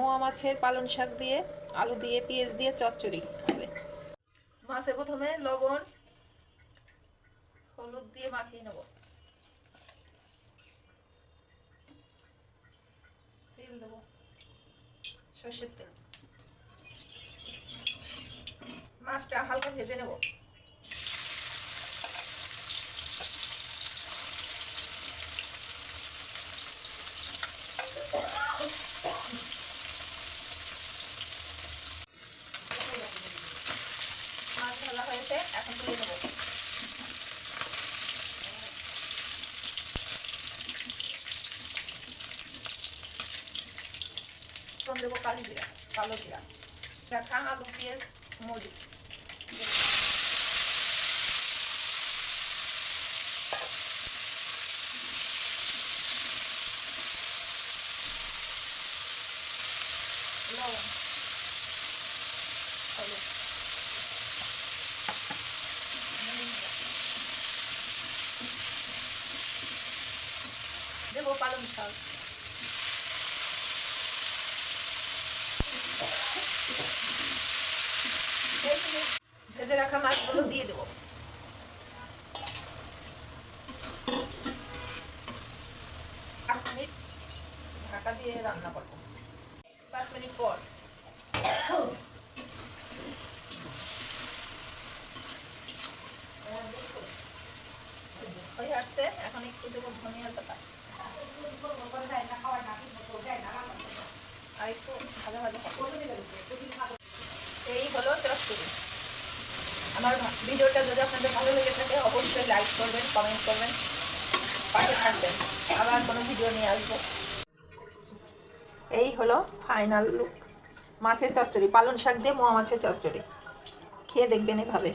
মোয়া মাছের পালং শাক দিয়ে, আলু দিয়ে, পেঁয়াজ দিয়ে চচ্চড়ি হবে। মাছে প্রথমে লবণ, হলুদ দিয়ে মাখিয়ে নেব। তেল দেবো, সর্ষের তেল। মাছটা হালকা ভেজে নেব মাছ ভাজা হয়েছে এখন তুলে নেব ফোড়ন দেবো কালি জিরা কালো জিরা রাখা আলু পেঁয়াজ মরিচ লবণ হলুদ পালং শাক ভেজে রাখা মাছগুলো দিয়ে দেবো। পাঁচ মিনিট ঢাকা দিয়ে রান্না করব। পাঁচ মিনিট পর। হয়ে আসছে। এখন একটু দেবো ধনিয়া পাতা। আর একটু ভাজা ভাজা। এই হলো চচ্চড়ি আমার ভিডিওটা যদি আপনাদের ভালো লেগে থাকে, অবশ্যই লাইক করবেন কমেন্ট করবেন, পাশে থাকবেন। আবার কোনো ভিডিও নিয়ে আসব। এই হলো ফাইনাল লুক মাছের চচ্চড়ি পালন শাক দিয়ে মোয়া মাছের চচ্চড়ি। খেয়ে দেখবেন এভাবে।